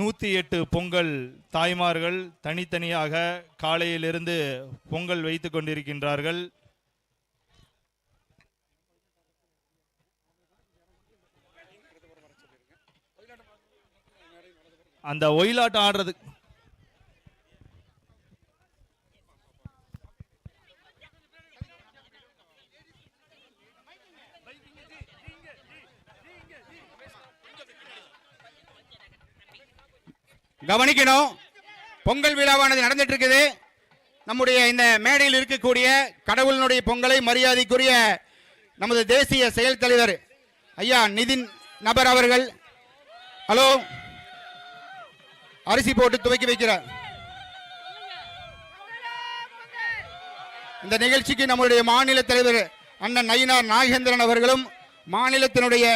நூற்றி எட்டு பொங்கல் தாய்மார்கள் தனித்தனியாக காலையிலிருந்து பொங்கல் வைத்து கொண்டிருக்கின்றார்கள். அந்த ஒயிலாட்டம் ஆடுறது கவனிக்கணும். பொங்கல் விழாவானது நடந்துட்டு இருக்குது நம்முடைய இந்த மேடையில் இருக்கக்கூடிய கடவுளினுடைய பொங்கலை மரியாதைக்குரிய நமது தேசிய செயல் தலைவர் ஐயா நிதின் நபர் அவர்கள் ஹலோ அரிசி போட்டு துவக்கி வைக்கிறார். இந்த நிகழ்ச்சிக்கு நம்முடைய மாநில தலைவர் அண்ணன் நயினார் நாகேந்திரன் அவர்களும் மாநிலத்தினுடைய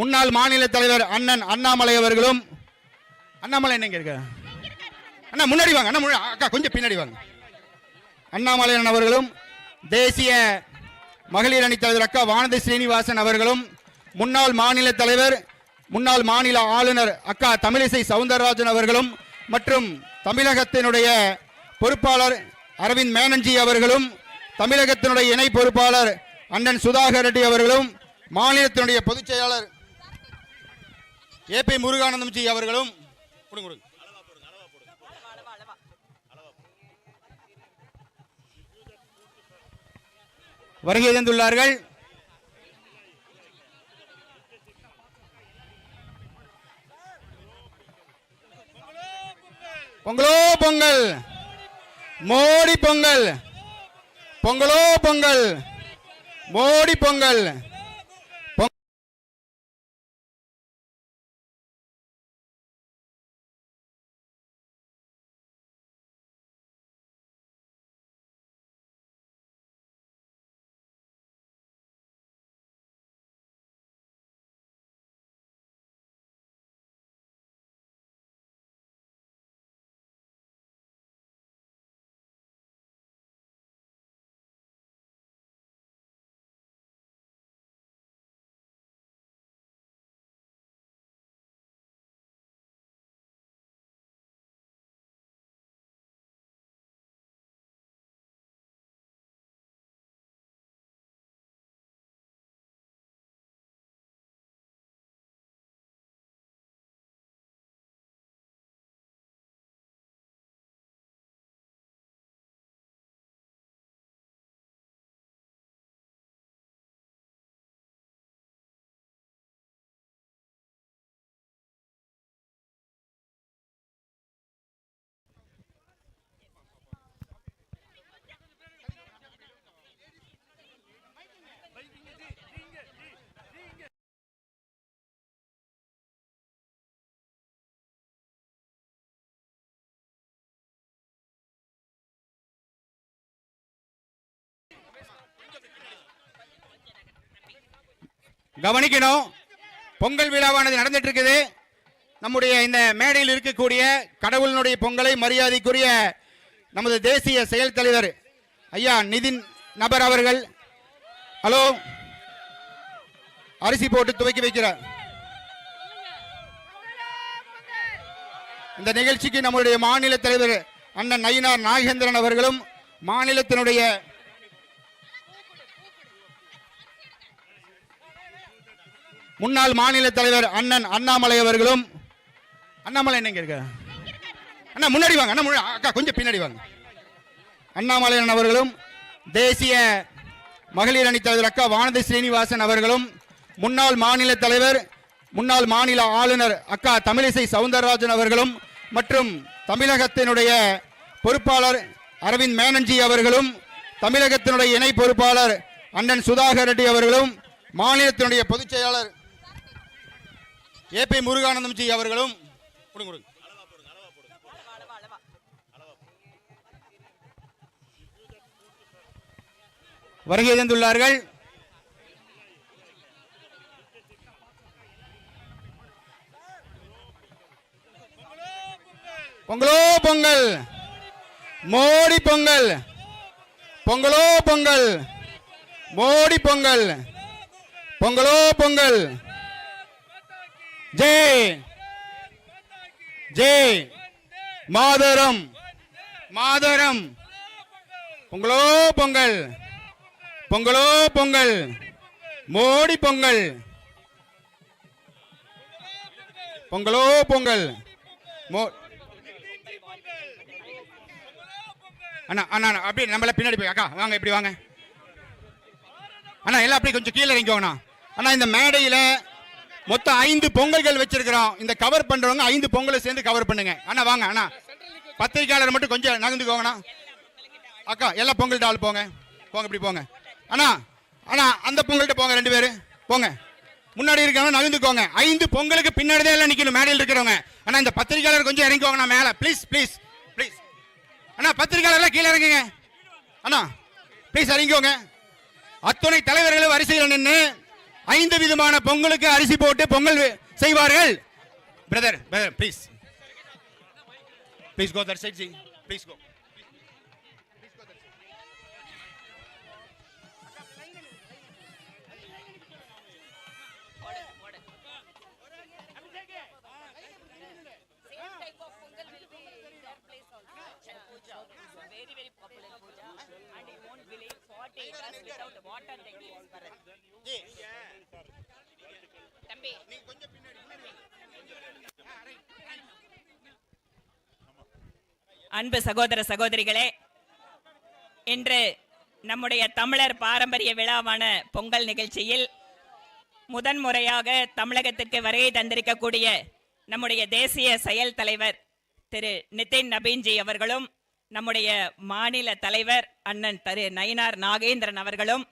முன்னாள் மாநில தலைவர் அண்ணன் அண்ணாமலை அவர்களும் அண்ணாமலை என்னங்க இருக்க? அண்ணா முன்னாடி வாங்க அண்ணா அக்கா கொஞ்சம் பின்னாடி வாங்க. அண்ணாமலையன் அவர்களும் தேசிய மகளிர் அணி தலைவர் அக்கா வானதி ஸ்ரீனிவாசன் அவர்களும் முன்னாள் மாநில தலைவர் முன்னாள் மாநில ஆளுநர் அக்கா தமிழிசை சவுந்தரராஜன் அவர்களும் மற்றும் தமிழகத்தினுடைய பொறுப்பாளர் அரவிந்த் மேனன்ஜி அவர்களும் தமிழகத்தினுடைய இணை பொறுப்பாளர் அண்ணன் சுதாகர் ரெட்டி அவர்களும் மாநிலத்தினுடைய பொதுச் செயலாளர் ஏபி முருகானந்தம் ஜி அவர்களும் கொடுங்க, கொடுங்க. வருகை தந்துள்ளார்கள். பொங்கலோ பொங்கல். மோடி பொங்கல். பொங்கலோ பொங்கல். மோடி பொங்கல். கவனிக்கணும். பொங்கல் விழாவானது நடந்துட்டு இருக்குது நம்முடைய இந்த மேடையில் இருக்கக்கூடிய கடவுளினுடைய பொங்கலை மரியாதைக்குரிய நமது தேசிய செயல் தலைவர் ஐயா நிதின் நபர் அவர்கள். ஹலோ. அரிசி போட்டு துவக்கி வைக்கிறார். இந்த நிகழ்ச்சிக்கு நம்முடைய மாநில தலைவர் அண்ணன் நயினார் நாகேந்திரன் அவர்களும் மாநிலத்தினுடைய முன்னாள் மாநில தலைவர் அண்ணன் அண்ணாமலை அவர்களும் அண்ணாமலை என்னங்க இருக்க? அண்ணா முன்னாடி வாங்க அண்ணா அக்கா கொஞ்சம் பின்னாடி வாங்க. அண்ணாமலை அவர்களும் தேசிய மகளிர் அணி தலைவர் அக்கா வானதி ஸ்ரீனிவாசன் அவர்களும் முன்னாள் மாநில தலைவர் முன்னாள் மாநில ஆளுநர் அக்கா தமிழிசை சவுந்தரராஜன் அவர்களும் மற்றும் தமிழகத்தினுடைய பொறுப்பாளர் அரவிந்த் மேனன்ஜி அவர்களும் தமிழகத்தினுடைய இணை பொறுப்பாளர் அண்ணன் சுதாகர் ரெட்டி அவர்களும் மாநிலத்தினுடைய பொதுச் செயலாளர் ஏபி முருகானந்தம் ஜி அவர்களும் கொடுங்க, கொடுங்க. வருகை தந்துள்ளார்கள். பொங்கலோ பொங்கல். மோடி பொங்கல். பொங்கலோ பொங்கல். மோடி பொங்கல். பொங்கலோ பொங்கல். ஜெய். ஜெய். மாதரம். மாதரம். பொங்கலோ பொங்கல். பொங்கலோ பொங்கல். மோடி பொங்கல். பொங்கலோ பொங்கல். மோ அண்ணா அண்ணா அண்ணா, அப்படியே நம்மள பின்னாடி போய் அக்கா வாங்க இப்படி வாங்க. அண்ணா எல்லாம் அப்படி கொஞ்சம் கீழே இறங்கிக்கோங்கண்ணா. அண்ணா இந்த மேடையில மொத்தம் ஐந்து பொங்கல்கள் வச்சிருக்கிறோம். இந்த கவர் பண்றவங்க ஐந்து பொங்கலை சேர்ந்து கவர் பண்ணுங்க. அண்ணா வாங்க அண்ணா. பத்திரிக்கையாளர் மட்டும் கொஞ்சம் நகர்ந்துக்கோங்கண்ணா. அக்கா எல்லா பொங்கல்கிட்ட ஆள் போங்க. போங்க இப்படி போங்க. அண்ணா அண்ணா அந்த பொங்கல்கிட்ட போங்க ரெண்டு பேரும் போங்க. முன்னாடி இருக்கிறவங்க நகர்ந்துக்கோங்க. ஐந்து பொங்கலுக்கு பின்னாடி தான் எல்லாம் நிக்கணும். மேடையில் இருக்கிறவங்க. அண்ணா இந்த பத்திரிக்கையாளர் கொஞ்சம் இறங்கிக்கோங்கண்ணா மேலே. ப்ளீஸ் ப்ளீஸ் ப்ளீஸ் அண்ணா பத்திரிக்கையாளர்லாம் கீழே இறங்குங்க. அண்ணா ப்ளீஸ் இறங்கிக்கோங்க. அத்துணை தலைவர்களும் வரிசையில் நின்று ஐந்து விதமான பொங்கலுக்கு அரிசி போட்டு பொங்கல் வே- செய்வார்கள் brother brother please please go that side ji please go Same type of pongal will be in their place also. Chhat puja. It's a very very popular puja and it won't believe 40 acres without water they use Bharat. தம்பி. அன்பு சகோதர சகோதரிகளே இன்று நம்முடைய தமிழர் பாரம்பரிய விழாவான பொங்கல் நிகழ்ச்சியில் முதன்முறையாக தமிழகத்திற்கு வருகை தந்திருக்கக்கூடிய நம்முடைய தேசிய செயல் தலைவர் திரு நிதின் நபீன்ஜி அவர்களும் நம்முடைய மாநில தலைவர் அண்ணன் திரு நயினார் நாகேந்திரன் அவர்களும்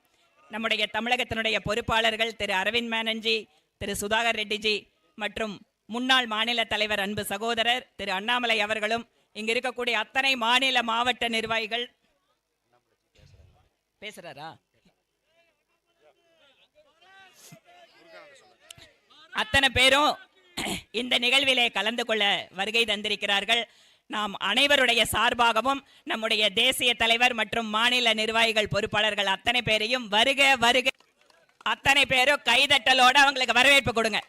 நம்முடைய தமிழகத்தினுடைய பொறுப்பாளர்கள் திரு அரவிந்த் மேனன்ஜி திரு சுதாகர் ரெட்டிஜி மற்றும் முன்னாள் மாநில தலைவர் அன்பு சகோதரர் திரு அண்ணாமலை அவர்களும் இங்கு இருக்கக்கூடிய அத்தனை மாநில மாவட்ட நிர்வாகிகள். பேசுறாரா? அத்தனை பேரும் இந்த நிகழ்விலே கலந்து கொள்ள வருகை தந்திருக்கிறார்கள். நாம் அனைவருடைய சார்பாகவும் நம்முடைய தேசிய தலைவர் மற்றும் மாநில நிர்வாகிகள் பொறுப்பாளர்கள் அத்தனை பேரையும் வருக வருக. அத்தனை பேரும் கைதட்டலோட அவங்களுக்கு வரவேற்பு கொடுங்க.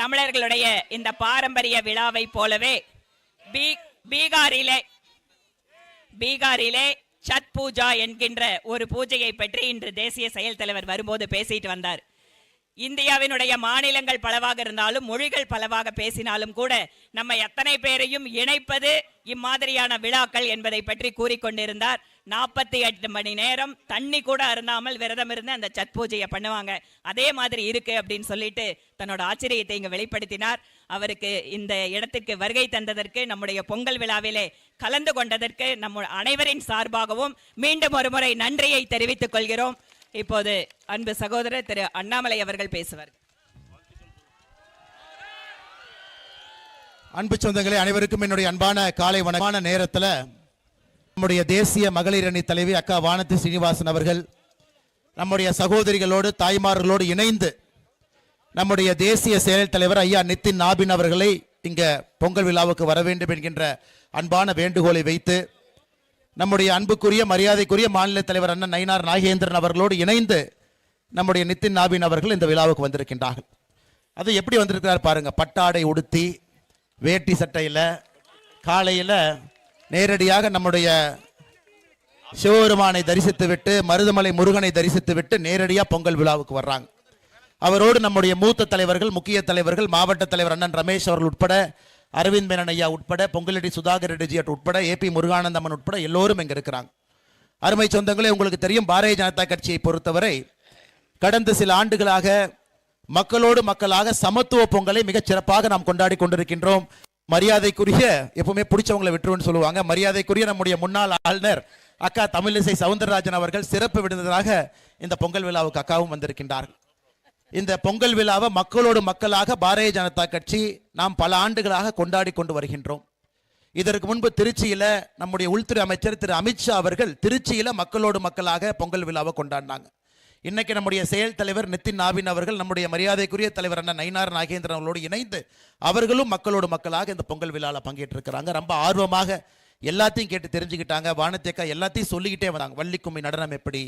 தமிழர்களுடைய இந்த பாரம்பரிய விழாவை போலவே பீ பீகாரிலே பீகாரிலே சத் பூஜா என்கின்ற ஒரு பூஜையை பற்றி இன்று தேசிய செயல் தலைவர் வரும்போது பேசிட்டு வந்தார். இந்தியாவினுடைய மாநிலங்கள் பலவாக இருந்தாலும் மொழிகள் பலவாக பேசினாலும் கூட நம்ம எத்தனை பேரையும் இணைப்பது இம்மாதிரியான விழாக்கள் என்பதை பற்றி கூறிக்கொண்டிருந்தார். நாற்பத்தி எட்டு மணி நேரம் தண்ணி கூட அருந்தாமல் விரதம் இருந்து அந்த சத் பூஜையை பண்ணுவாங்க. அதே மாதிரி இருக்கு அப்படின்னு சொல்லிட்டு தன்னோட ஆச்சரியத்தை இங்கு வெளிப்படுத்தினார். அவருக்கு இந்த இடத்திற்கு வருகை தந்ததற்கு நம்முடைய பொங்கல் விழாவிலே கலந்து கொண்டதற்கு நம்ம அனைவரின் சார்பாகவும் மீண்டும் ஒருமுறை நன்றியை தெரிவித்துக் கொள்கிறோம். இப்போது அன்பு சகோதரர் திரு அண்ணாமலை அவர்கள் பேசுவார். அன்பு சொந்தங்களே அனைவருக்கும் என்னுடைய அன்பான காலை வணக்கமான நேரத்தில் நம்முடைய தேசிய மகளிர் அணி தலைவி அக்கா வானதி சீனிவாசன் அவர்கள் நம்முடைய சகோதரிகளோடு தாய்மார்களோடு இணைந்து நம்முடைய தேசிய செயல் தலைவர் ஐயா நித்தின் நாபின் அவர்களை இங்க பொங்கல் விழாவுக்கு வர வேண்டும் என்கின்ற அன்பான வேண்டுகோளை வைத்து நம்முடைய அன்புக்குரிய மரியாதைக்குரிய மாநில தலைவர் அண்ணன் நயினார் நாகேந்திரன் அவர்களோடு இணைந்து நம்முடைய நித்தின் நாபின் அவர்கள் இந்த விழாவுக்கு வந்திருக்கின்றார்கள். அது எப்படி வந்திருக்கிறார் பாருங்க. பட்டாடை உடுத்தி வேட்டி சட்டையில் காலையில் நேரடியாக நம்முடைய சிவபெருமானை தரிசித்து விட்டு மருதமலை முருகனை தரிசித்து விட்டு நேரடியாக பொங்கல் விழாவுக்கு வர்றாங்க. அவரோடு நம்முடைய மூத்த தலைவர்கள் முக்கிய தலைவர்கள் மாவட்ட தலைவர் அண்ணன் ரமேஷ் அவர்கள் உட்பட அரவிந்த் மேனன் ஐயா உட்பட பொங்கலடி சுதாகர் ரெட்டிஜி உட்பட ஏபி முருகானந்தம்மன் உட்பட எல்லோரும் இங்கே இருக்கிறாங்க. அருமை சொந்தங்களே உங்களுக்கு தெரியும் பாரதிய ஜனதா கட்சியை பொறுத்தவரை கடந்த சில ஆண்டுகளாக மக்களோடு மக்களாக சமத்துவ பொங்கலை மிகச் சிறப்பாக நாம் கொண்டாடி கொண்டிருக்கின்றோம். மரியாதைக்குரிய எப்பவுமே பிடிச்சவங்களை விட்டுருன்னு சொல்லுவாங்க. மரியாதைக்குரிய நம்முடைய முன்னாள் ஆளுநர் அக்கா தமிழிசை சவுந்தரராஜன் அவர்கள் சிறப்பு விடுந்ததாக இந்த பொங்கல் விழாவுக்கு அக்காவும் வந்திருக்கின்றார்கள். இந்த பொங்கல் விழாவை மக்களோடு மக்களாக பாரதிய ஜனதா கட்சி நாம் பல ஆண்டுகளாக கொண்டாடி கொண்டு வருகின்றோம். இதற்கு முன்பு திருச்சியில நம்முடைய உள்துறை அமைச்சர் திரு அமித்ஷா அவர்கள் திருச்சியில மக்களோடு மக்களாக பொங்கல் விழாவை கொண்டாடினாங்க. இன்னைக்கு நம்முடைய செயல் தலைவர் நிதின் நாவின் அவர்கள் நம்முடைய மரியாதைக்குரிய தலைவர் அண்ணன் நயினார் நாகேந்திரன் அவர்களோடு இணைந்து அவர்களும் மக்களோடு மக்களாக இந்த பொங்கல் விழாவில் பங்கேற்றிருக்கிறாங்க. ரொம்ப ஆர்வமாக எல்லாத்தையும் கேட்டு தெரிஞ்சுக்கிட்டாங்க. வானத்தேக்கா எல்லாத்தையும் சொல்லிக்கிட்டே வந்தாங்க. வள்ளிக்கும்மி நடனம் எப்படி?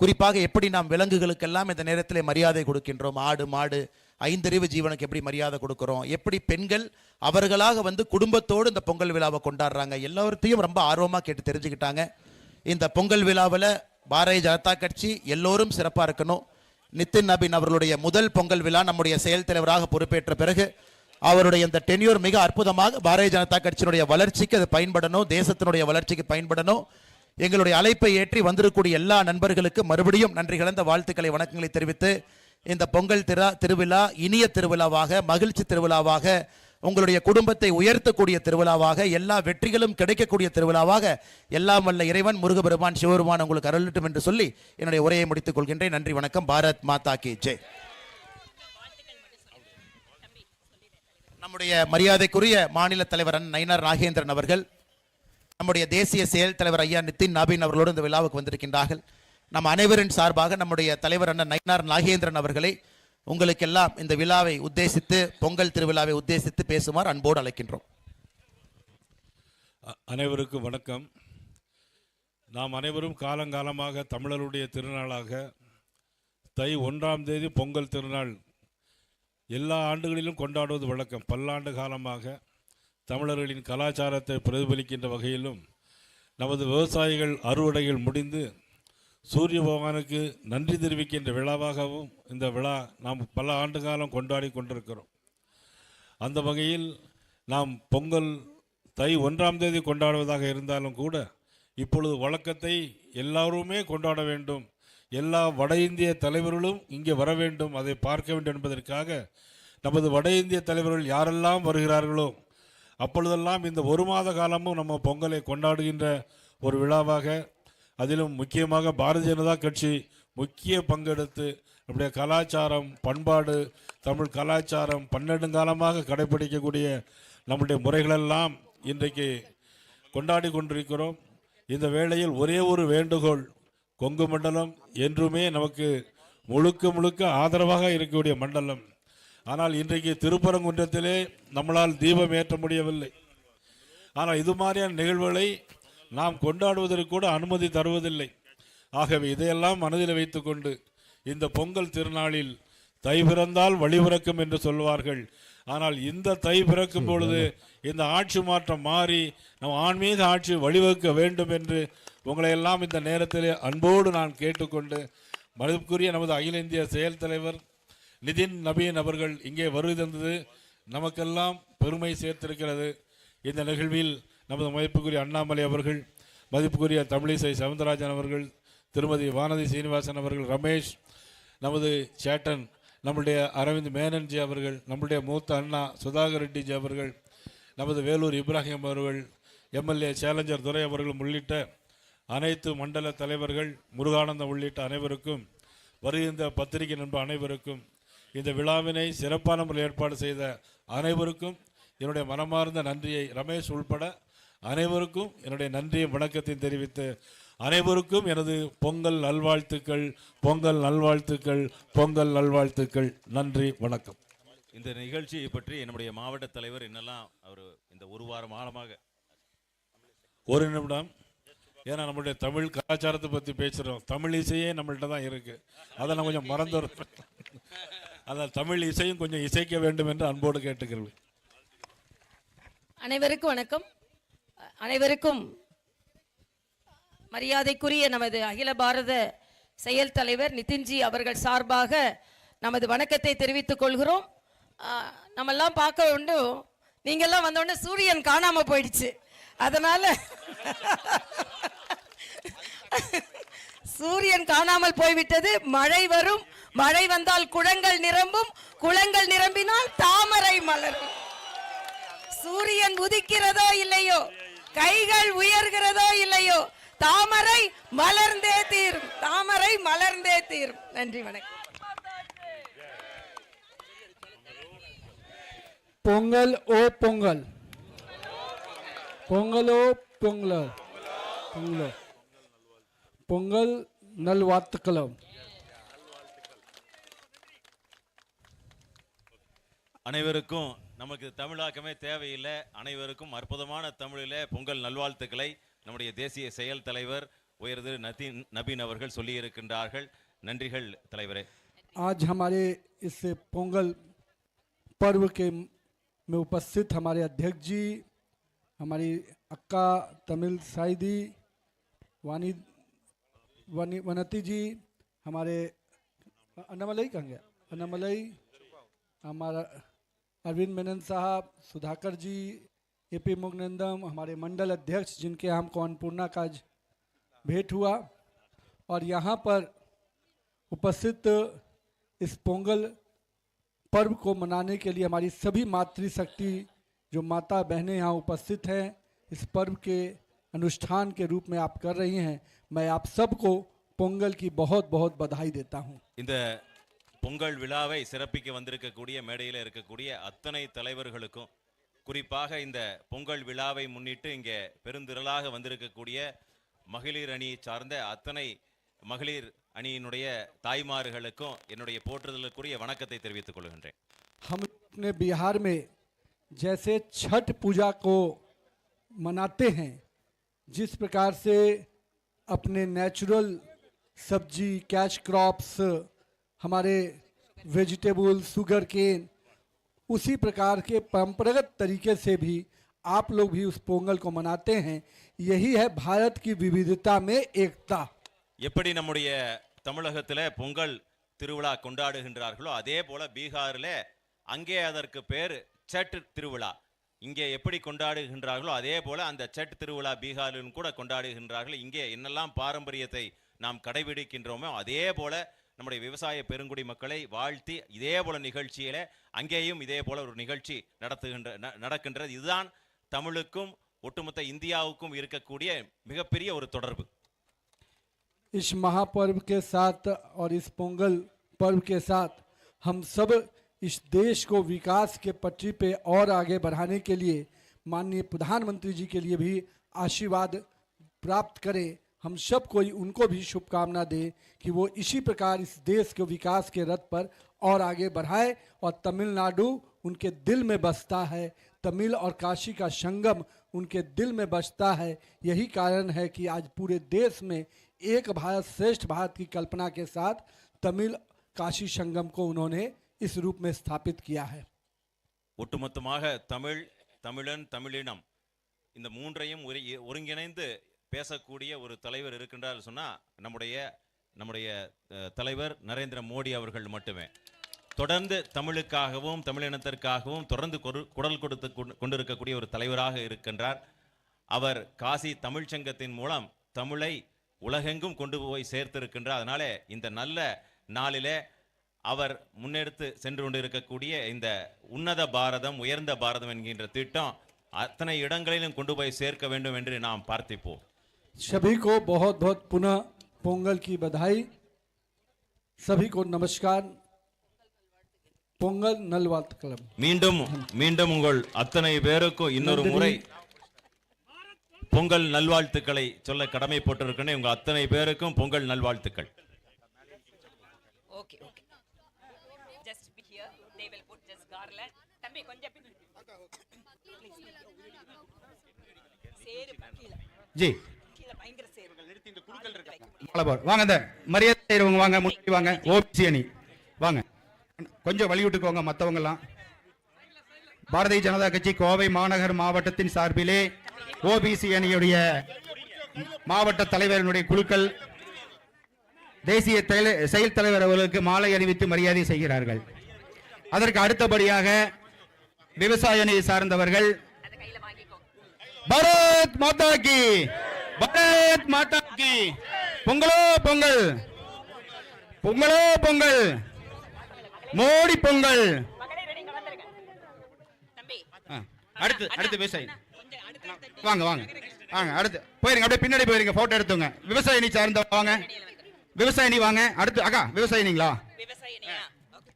குறிப்பாக எப்படி நாம் விலங்குகளுக்கெல்லாம் இந்த நேரத்தில் மரியாதை கொடுக்கின்றோம்? ஆடு மாடு ஐந்தறிவு ஜீவனுக்கு எப்படி மரியாதை கொடுக்குறோம்? எப்படி பெண்கள் அவர்களாக வந்து குடும்பத்தோடு இந்த பொங்கல் விழாவை கொண்டாடுறாங்க? எல்லாத்தையும் ரொம்ப ஆர்வமாக கேட்டு தெரிஞ்சுக்கிட்டாங்க. இந்த பொங்கல் விழாவில் பாரதிய ஜனதா கட்சி எல்லோரும் சிறப்பாக இருக்கணும். நிதின் நபின் அவர்களுடைய முதல் பொங்கல் விழா நம்முடைய செயல் தலைவராக பொறுப்பேற்ற பிறகு அவருடைய இந்த டென்யூர் மிக அற்புதமாக பாரதிய ஜனதா கட்சியினுடைய வளர்ச்சிக்கு அது பயன்படணும் தேசத்தினுடைய வளர்ச்சிக்கு பயன்படணும். எங்களுடைய அழைப்பை ஏற்றி வந்திருக்கக்கூடிய எல்லா நண்பர்களுக்கு மறுபடியும் நன்றி கலந்த வாழ்த்துக்களை வணக்கங்களை தெரிவித்து இந்த பொங்கல் திரா திருவிழா இனிய திருவிழாவாக மகிழ்ச்சி திருவிழாவாக உங்களுடைய குடும்பத்தை உயர்த்தக்கூடிய திருவிழாவாக எல்லா வெற்றிகளும் கிடைக்கக்கூடிய திருவிழாவாக எல்லாம் வல்ல இறைவன் முருகபெருமான் சிவபெருமான் உங்களுக்கு அருளட்டும் என்று சொல்லி என்னுடைய உரையை முடித்துக் கொள்கின்றேன். நன்றி வணக்கம். பாரத் மாதா கி ஜெய். நம்முடைய மரியாதைக்குரிய மாநில தலைவர் அண்ணன் நயினார் நாகேந்திரன் அவர்கள் நம்முடைய தேசிய செயல் தலைவர் ஐயா நிதின் நபீன் அவர்களோடு இந்த விழாவுக்கு வந்திருக்கின்றார்கள். நம் அனைவரின் சார்பாக நம்முடைய தலைவர் அண்ணன் நயினார் நாகேந்திரன் அவர்களை உங்களுக்கெல்லாம் இந்த விழாவை உத்தேசித்து பொங்கல் திருவிழாவை உத்தேசித்து பேசுமாறு அன்போடு அழைக்கின்றோம். அனைவருக்கும் வணக்கம். நாம் அனைவரும் காலங்காலமாக தமிழருடைய திருநாளாக தை ஒன்றாம் தேதி பொங்கல் திருநாள் எல்லா ஆண்டுகளிலும் கொண்டாடுவது வழக்கம். பல்லாண்டு காலமாக தமிழர்களின் கலாச்சாரத்தை பிரதிபலிக்கின்ற வகையிலும் நமது விவசாயிகள் அறுவடைகள் முடிந்து சூரிய பகவானுக்கு நன்றி தெரிவிக்கின்ற விழாவாகவும் இந்த விழா நாம் பல ஆண்டு காலம் கொண்டாடி கொண்டிருக்கிறோம். அந்த வகையில் நாம் பொங்கல் தை ஒன்றாம் தேதி கொண்டாடுவதாக இருந்தாலும் கூட இப்பொழுது வழக்கத்தை எல்லாருமே கொண்டாட வேண்டும். எல்லா வட இந்திய தலைவர்களும் இங்கே வர வேண்டும். அதை பார்க்க வேண்டும் என்பதற்காக நமது வட இந்திய தலைவர்கள் யாரெல்லாம் வருகிறார்களோ அப்பொழுதெல்லாம் இந்த ஒரு மாத காலமும் நம்ம பொங்கலை கொண்டாடுகின்ற ஒரு விழாவாக அதிலும் முக்கியமாக பாரதிய ஜனதா கட்சி முக்கிய பங்கெடுத்து நம்முடைய கலாச்சாரம் பண்பாடு தமிழ் கலாச்சாரம் பன்னெடுங்காலமாக கடைபிடிக்கக்கூடிய நம்முடைய முறைகளெல்லாம் இன்றைக்கு கொண்டாடி கொண்டிருக்கிறோம். இந்த வேளையில் ஒரே ஒரு வேண்டுகோள் கொங்கு மண்டலம் என்றுமே நமக்கு முழுக்க முழுக்க ஆதரவாக இருக்கக்கூடிய மண்டலம். ஆனால் இன்றைக்கு திருப்பரங்குன்றத்திலே நம்மளால் தீபம் ஏற்ற முடியவில்லை. ஆனால் இது மாதிரியான நிகழ்வுகளை நாம் கொண்டாடுவதற்கு கூட அனுமதி தருவதில்லை. ஆகவே இதையெல்லாம் மனதில் வைத்துக்கொண்டு இந்த பொங்கல் திருநாளில் தை பிறந்தால் வழி பிறக்கும் என்று சொல்வார்கள். ஆனால் இந்த தை பிறக்கும் பொழுது இந்த ஆட்சி மாற்றம் மாறி நம் ஆன்மீக ஆட்சி வழிவகுக்க வேண்டும் என்று உங்களை எல்லாம் இந்த நேரத்தில் அன்போடு நான் கேட்டுக்கொண்டு மதிப்புக்குரிய நமது அகில இந்திய செயல் தலைவர் நிதின் நபீன் அவர்கள் இங்கே வருகை தந்தது. நமக்கெல்லாம் பெருமை சேர்த்திருக்கிறது. இந்த நிகழ்வில் நமது மதிப்புக்குரிய அண்ணாமலை அவர்கள் மதிப்புக்குரிய தமிழிசை சவுந்தரராஜன் அவர்கள் திருமதி வானதி சீனிவாசன் அவர்கள் ரமேஷ் நமது சேட்டன் நம்முடைய அரவிந்த் மேனன்ஜி அவர்கள் நம்முடைய மூத்த அண்ணா சுதாகர் ரெட்டிஜி அவர்கள் நமது வேலூர் இப்ராஹிம் அவர்கள் எம்எல்ஏ சேலஞ்சர் துரை அவர்கள் உள்ளிட்ட அனைத்து மண்டல தலைவர்கள் முருகானந்தம் உள்ளிட்ட அனைவருக்கும் வருகின்ற பத்திரிகை நண்பர் அனைவருக்கும் இந்த விழாவினை சிறப்பான முறையில் ஏற்பாடு செய்த அனைவருக்கும் என்னுடைய மனமார்ந்த நன்றியை ரமேஷ் உள்பட அனைவருக்கும் என்னுடைய நன்றியும் வணக்கத்தையும் தெரிவித்து அனைவருக்கும் எனது பொங்கல் நல்வாழ்த்துக்கள் பொங்கல் நல்வாழ்த்துக்கள் பொங்கல் நல்வாழ்த்துக்கள். நன்றி வணக்கம். இந்த நிகழ்ச்சியை பற்றி நம்முடைய மாவட்ட தலைவர் என்னெல்லாம் அவர் இந்த ஒரு வாரம் ஆழமாக ஒரு நிமிடம். ஏன்னா நம்மளுடைய தமிழ் கலாச்சாரத்தை பற்றி பேசுகிறோம் தமிழ் இசையே நம்மள்ட்ட தான் இருக்கு. அதை நான் கொஞ்சம் மறந்துடுறேன். அதான் தமிழ் இசையும் கொஞ்சம் இசைக்க வேண்டும் என்று அன்போடு கேட்டுக்கிறேன். அனைவருக்கும் வணக்கம். அனைவருக்கும் மரியாதைக்குரிய நமது அகில பாரத செயல் தலைவர் நிதின்ஜி அவர்கள் சார்பாக நமது வணக்கத்தை தெரிவித்துக் கொள்கிறோம். நம்மெல்லாம் பார்க்க உண்டு. நீங்கள்லாம் வந்தோடனே சூரியன் காணாம போயிடுச்சு. அதனால சூரியன் காணாமல் போய்விட்டது. மழை வரும். மழை வந்தால் குளங்கள் நிரம்பும். குளங்கள் நிரம்பினால் தாமரை மலரும். சூரியன் உதிக்கிறதோ இல்லையோ? கைகள் உயர்கிறதோ இல்லையோ? தாமரை மலர்ந்தே தீரும். தாமரை மலர்ந்தே தீரும். நன்றி வணக்கம். பொங்கல் ஓ பொங்கல். பொங்கலோ பொங்கலோ. பொங்கலோ. பொங்கல் நல்வாத்துக்களம் அனைவருக்கும் நமக்கு தமிழாக்கமே தேவையில்லை அனைவருக்கும் அற்புதமான தமிழிலே பொங்கல் நல்வாழ்த்துக்களை நம்முடைய தேசிய செயல் தலைவர் உயர்திரு நதீன் நபீன் அவர்கள் சொல்லியிருக்கின்றார்கள் நன்றிகள் தலைவரே आज हमारे इस पोंगल पर्व के में उपस्थित हमारे अध्यक्ष जी हमारी अक्का तमिल साइदी वानी वनी वनती जी हमारे अन्नामलई कहाँ गया अन्नामलई हमारा अरविंद मेनन साहब, सुधाकर जी ए पी मुगनंदम, हमारे मंडल अध्यक्ष जिनके हम को अन्नपूर्णा का भेंट हुआ। और यहाँ पर उपस्थित इस पोंगल पर्व को मनाने के लिए हमारी सभी मातृशक्ति जो माता बहनें यहाँ उपस्थित हैं, इस पर्व के अनुष्ठान के रूप में आप कर रही हैं। मैं आप सबको पोंगल की बहुत बहुत बधाई देता हूँ। பொங்கல் விழாவை சிறப்பிக்க வந்திருக்கக்கூடிய மேடையில் இருக்கக்கூடிய அத்தனை தலைவர்களுக்கும் குறிப்பாக இந்த பொங்கல் விழாவை முன்னிட்டு இங்கே பெருந்திரளாக வந்திருக்கக்கூடிய மகளிர் அணி சார்ந்த அத்தனை மகளிர் அணியினுடைய தாய்மார்களுக்கும் என்னுடைய போற்றுதலுக்குரிய வணக்கத்தை தெரிவித்துக் கொள்கின்றேன் हम अपने बिहार में जैसे छठ पूजा को मनाते हैं जिस प्रकार से अपने नेचुरल सब्जी कैश क्रॉप्स हमारे वेजिटेबल शुगर केन उसी प्रकार के परंपरागत तरीके से भी आप लोग भी उस पोंगल को मनाते हैं यही है भारत की विविधता में एकता எப்படி நம்முடைய தமிழகத்தில் பொங்கல் திருவிழா கொண்டாடுகின்றார்களோ அதே போல பீகாரில் அங்கே அதற்கு பேர் சட் திருவிழா இங்கே எப்படி கொண்டாடுகின்றார்களோ அதே போல அந்த சட் திருவிழா பீகாரிலும் கூட கொண்டாடுகின்றார்கள் இங்கே என்னெல்லாம் பாரம்பரியத்தை நாம் கடைபிடிக்கின்றோமோ அதே போல நம்முடைய விவசாய பெருங்குடி மக்களை வாழ்த்தி இதே போல நிகழ்ச்சியில அங்கேயும் இதே போல ஒரு நிகழ்ச்சி நடத்துகின்ற ந- நடக்கின்றது இதுதான் தமிழுக்கும் ஒட்டுமொத்த இந்தியாவுக்கும் இருக்கக்கூடிய மிகப்பெரிய ஒரு தொடர்பு इस महापर्व के साथ और इस पोंगल पर्व के साथ हम सब इस देश को विकास के पटरी पे और आगे बढ़ाने के लिए माननीय प्रधानमंत्री जी के लिए भी आशीर्वाद प्राप्त करें हम सब कोई उनको भी शुभकामना दें कि वो इसी प्रकार इस देश के विकास के रथ पर और आगे बढ़ाए और तमिलनाडु उनके दिल में बसता है तमिल और काशी का संगम उनके दिल में बसता है यही कारण है कि आज पूरे देश में एक भारत श्रेष्ठ भारत की कल्पना के साथ तमिल काशी संगम को उन्होंने इस रूप में स्थापित किया है ஒட்டுமொத்தமாக தமிழ் தமிழன் தமிழினம் இந்த மூன்றையும் ஒருங்கி- ஒருங்கிணைந்து பேசக்கூடிய ஒரு தலைவர் இருக்கின்றார் சொன்னால் நம்முடைய நம்முடைய தலைவர் நரேந்திர மோடி அவர்கள் மட்டுமே. தொடர்ந்து தமிழுக்காகவும் தமிழினத்திற்காகவும் தொடர்ந்து கொரு- குரல் கொடுத்து கொண்டு- கொண்டிருக்கக்கூடிய ஒரு தலைவராக இருக்கின்றார். அவர் காசி தமிழ்ச்சங்கத்தின் மூலம் தமிழை உலகெங்கும் கொண்டு போய் சேர்த்திருக்கின்றார். அதனால இந்த நல்ல நாளிலே அவர் முன்னெடுத்து சென்று கொண்டிருக்கக்கூடிய இந்த உன்னத பாரதம் உயர்ந்த பாரதம் என்கின்ற திட்டம் அத்தனை இடங்களிலும் கொண்டு போய் சேர்க்க வேண்டும் என்று நாம் பார்த்திப்போம். सभी को बहुत बहुत पुनः पोंगल की बधाई सभी को नमस्कार पोंगल नलवात क्लब மீண்டும் மீண்டும் உங்கள் அத்தனை பேருக்கும் இன்னொரு முறை பொங்கல் நல்வாழ்த்துக்களை சொல்ல கடமைப்பட்டிருக்கேன் உங்க அத்தனை பேருக்கும் பொங்கல் நல்வாழ்த்துக்கள் okay okay just be here they will put just garland தம்பி கொஞ்சம் பின்னாடி சேரு கீழ ஜி வாங்க இந்த மரியாதை வாங்க முன்னாடி வாங்க. ஓபிசி அணி. வாங்க. கொஞ்சம் வழி விட்டுக்கோங்க பாரதிய ஜனதா கட்சி கோவை மாநகர் மாவட்டத்தின் சார்பிலே ஓபிசி அணியுடைய மாவட்ட தலைவரினுடைய குழுக்கள் தேசிய செயல் தலைவர் அவர்களுக்கு மாலை அணிவித்து மரியாதை செய்கிறார்கள். அதற்கு அடுத்தபடியாக விவசாய அணியை சார்ந்தவர்கள் பாரத் மாதா கி பாரத் மாதா கி பொங்கலோ பொங்கல். பொங்கலோ பொங்கல். மோடி பொங்கல். அடுத்து அடுத்து விவசாயி. வாங்க வாங்க. வாங்க அடுத்து. போயிருங்க அப்படியே பின்னாடி போயிருங்க போட்டோ எடுத்துங்க விவசாயினி சார்ந்த வாங்க. விவசாயினி வாங்க. அடுத்து அக்கா விவசாயினிங்களா? விவசாயினியா? ஓகே.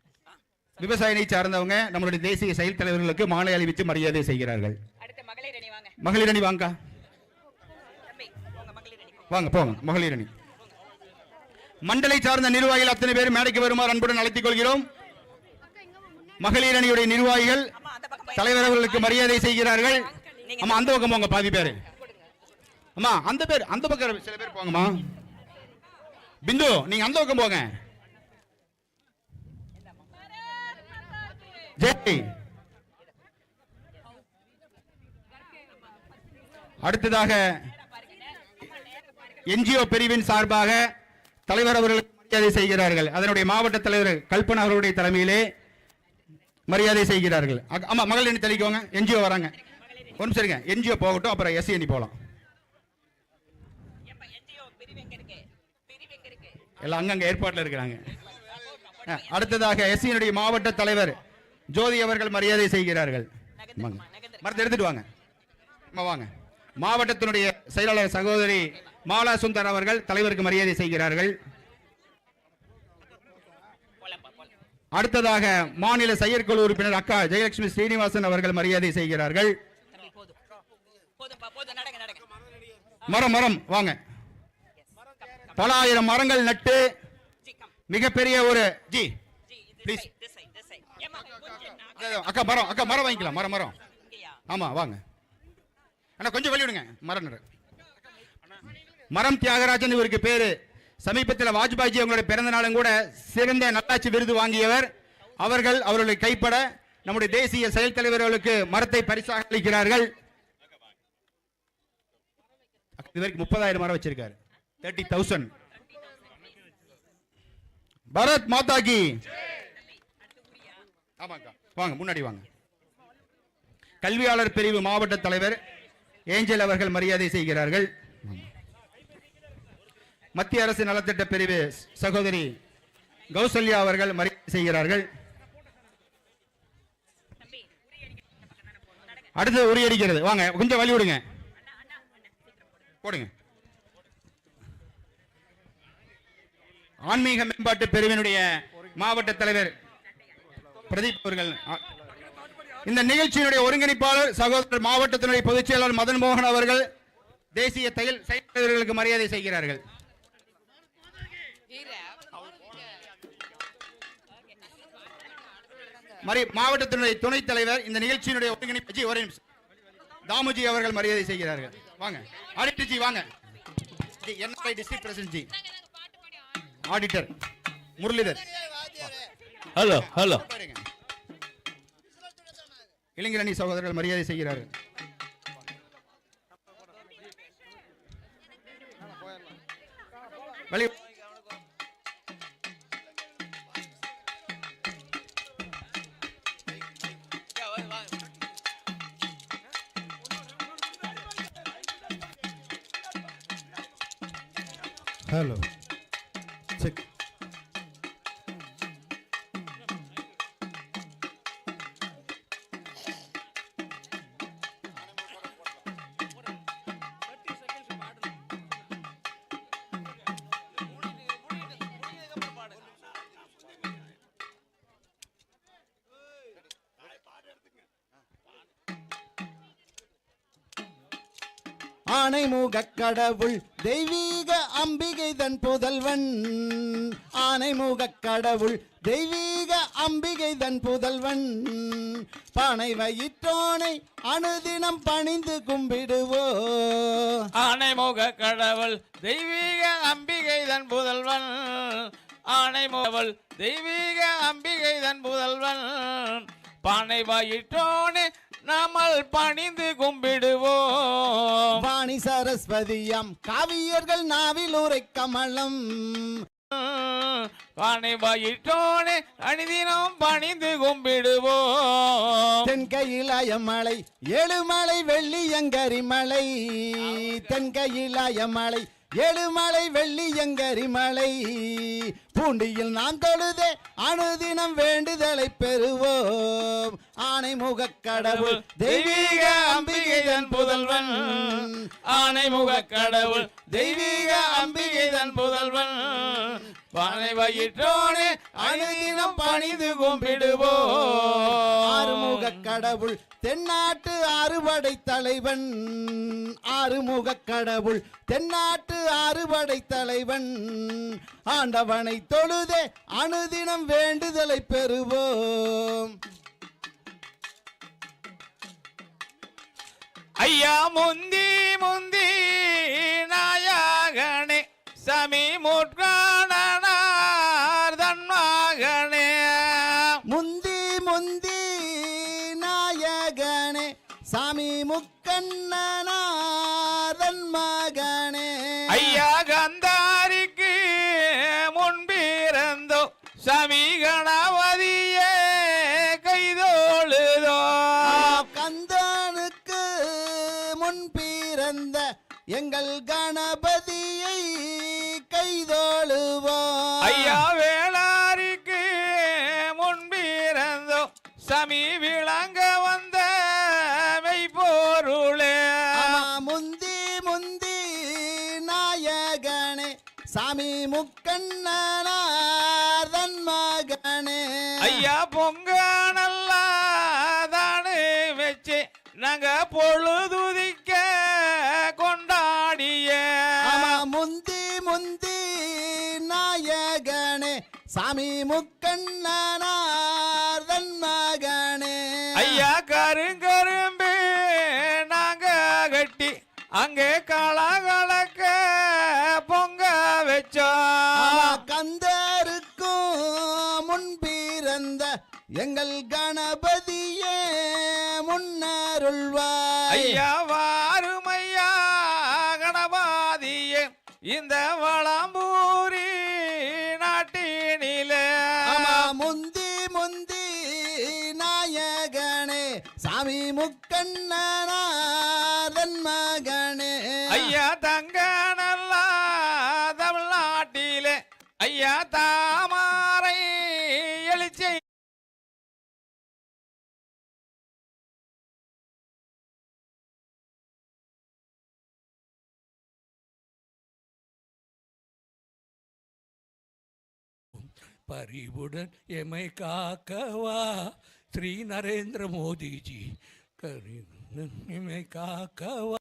விவசாயினி சார்ந்தவங்க நம்மளுடைய தேசிய செயல் தலைவர்களுக்கு மாலை அணிவித்து மரியாதை செய்கிறார்கள். அடுத்த மகளிர் அணி. வாங்க போங்க மகளிர் அணி மண்டலை சார்ந்த நிர்வாகிகள் அத்தனை பேர் மேடைக்கு வருமாறு அன்புடன் அழைத்துக் கொள்கிறோம். மகளிர் அணியுடைய நிர்வாகிகள் தலைவர் அவர்களுக்கு மரியாதை செய்கிறார்கள். ஆமா அந்த பக்கம் போங்க பாதி பேரு. அம்மா அந்த பேர் அந்த பக்கம் சில பேர் போங்கம்மா. பிந்து நீங்க அந்த பக்கம் போங்க. ஜெய். அடுத்ததாக என்ஜிஓ பிரிவின் சார்பாக தலைவர் அவர்களுக்கு மரியாதை செய்கிறார்கள். அதனுடைய மாவட்ட தலைவர் கல்பனா அவர்களுடைய தலைமையிலே மரியாதை செய்கிறார்கள். அக்- ஆமா மகளிர் அணி தெளிக்கோங்க. என்ஜிஓ வராங்க. நிமிஷம் இருங்க. என்ஜிஓ போகட்டும் அப்புறம் எஸ்சி அணி போகலாம் எல்லாம் அங்கங்க ஏற்பாட்டில் இருக்கிறாங்க. அடுத்ததாக எஸ்சியினுடைய மாவட்ட தலைவர் ஜோதி அவர்கள் மரியாதை செய்கிறார்கள். மரத்தை எடுத்துட்டு வாங்க. வாங்க. மாவட்டத்தினுடைய செயலாளர் சகோதரி மாலா சுந்தர் அவர்கள் தலைவருக்கு மரியாதை செய்கிறார்கள். அடுத்ததாக மாநில செயற்குழு உறுப்பினர் அக்கா ஜெயலட்சுமி ஸ்ரீனிவாசன் அவர்கள் மரியாதை செய்கிறார்கள். மரம் மரம் வாங்க. பல ஆயிரம் மரங்கள் நட்டு மிகப்பெரிய ஒரு ஜி. பிளீஸ் அக்கா மரம் அக்கா மரம் வாங்கிக்கலாம். மரம் மரம். ஆமா வாங்க. அண்ணா கொஞ்சம் வெளியிடுங்க. மரம் நடு. மரம் தியாகராஜன் இவருக்கு பேரு. சமீபத்தில் வாஜ்பாய்ஜி அவங்களுடைய பிறந்த நாளும் கூட சிறந்த நல்லாட்சி விருது வாங்கியவர். அவர்கள் அவர்களை கைப்பட நம்முடைய தேசிய செயல் தலைவர் அவர்களுக்கு மரத்தை பரிசாக அளிக்கிறார்கள். இது வரைக்கும் முப்பதாயிரம் மரம் வச்சிருக்காரு. தேர்ட்டி தௌசண்ட் பரத் மாதா கி. ஆமாக்கா. வாங்க முன்னாடி வாங்க. கல்வியாளர் பிரிவு மாவட்ட தலைவர் ஏஞ்சல் அவர்கள் மரியாதை செய்கிறார்கள். மத்திய அரசு நலத்திட்ட பிரிவு சகோதரி கௌசல்யா அவர்கள் மரியாதை செய்கிறார்கள். அடுத்து உரியடிக்கிறது வாங்க கொஞ்சம் வழி விடுங்க. போடுங்க. ஆன்மீக மேம்பாட்டு பிரிவினுடைய மாவட்ட தலைவர் பிரதீப் அவர்கள் இந்த நிகழ்ச்சியினுடைய ஒருங்கிணைப்பாளர் சகோதரர் மாவட்டத்தினுடைய பொதுச் செயலாளர் மதன் மோகன் அவர்கள் தேசிய செயல் செயலாளர்களுக்கு மரியாதை செய்கிறார்கள். மரி மாவட்டத்தினுடைய துணைத் தலைவர் இந்த நிகழ்ச்சியினுடைய ஒருங்கிணைப்பு ஒரே நிமிஷம். தாமுஜி அவர்கள் மரியாதை செய்கிறார்கள். வாங்க. ஆடிட்டர் ஜி வாங்க. NI district president ji. Auditor. Muralidhar. Hello hello. இளைஞரணி சகோதரர்கள் மரியாதை செய்கிறார்கள். ஆனைமுகக் கடவுள் தெய்வீக அம்பிகை தன் புதல்வன். ஆனைமுகக் கடவுள் தெய்வீக அம்பிகை தன் புதல்வன். பானை வயிற்றோனை அனுதினம் பணிந்து கும்பிடுவோ. ஆனைமுக கடவுள் தெய்வீக அம்பிகை தன் புதல்வன். ஆனைமுகவள் தெய்வீக அம்பிகை தன் புதல்வன். பானை வாயிட்டோனே நாமல் பணிந்து கும்பிடுவோம். வாணி சரஸ்வதியாம் காவியர்கள் நாவில் உரை கமலம். பானை வாயிட்டோனே அணிதினம் பணிந்து கும்பிடுவோம். தென்கையிலாய மலை ஏழுமலை வெள்ளியங்கரி மலை தென்கையிலாய மலை ஏழுமலை வெள்ளியங்கரி மலை பூண்டியில் நாம் தொழுதே அனுதினம் வேண்டுதலை பெறுவோம். ஆனைமுகக் கடவுள் தெய்வீக அம்பிகைதன் புதல்வன். ஆனைமுக கடவுள் தெய்வீக அம்பிகைதன் புதல்வன். பானை வயிற்றோனே அனுதினம் பணிந்து கும்பிடுவோம். ஆறுமுகக் கடவுள் தென்னாட்டு அறுபடை தலைவன். ஆறுமுகக் கடவுள் தென்னாட்டு அறுபடை தலைவன். ஆண்டவனை தொழுதே அனுதினம் வேண்டுதலை பெறுவோம். ஐயா முந்தி எங்கள் கணபதியை கைதோழுவோம் ஐயா வேளாரிக்கு முன்பிறந்தோ சமி விளங்க வந்த மெய்ப்பொருளே ஆமா, முந்தி முந்தி நாயகனே சாமி முக்கண்ணனாதன் மகனே. ஐயா பொங்க நல்லா தானு வச்சு நாங்க பொழுதுதிக்க சாமி முக்கண்ணனாதன் மகனே. ஐயா கருங்கரும்பு நாங்க கட்டி அங்கே களகளக்க பொங்க ஆமா, வச்சோம் கந்தருக்கும் முன் பிறந்த எங்கள் கணபதியே முன்னருள்வாய் ஐயா வாருமையா கணபாதியே இந்த வளம்பூரி முந்தி நாயகனே சாமி முக்கண்ணனாதன் மகனே. ஐயா தங்க பரிவுடன் எமை காக்கவா? ஸ்ரீ நரேந்திர மோடிஜி கரி எமை காக்கவா?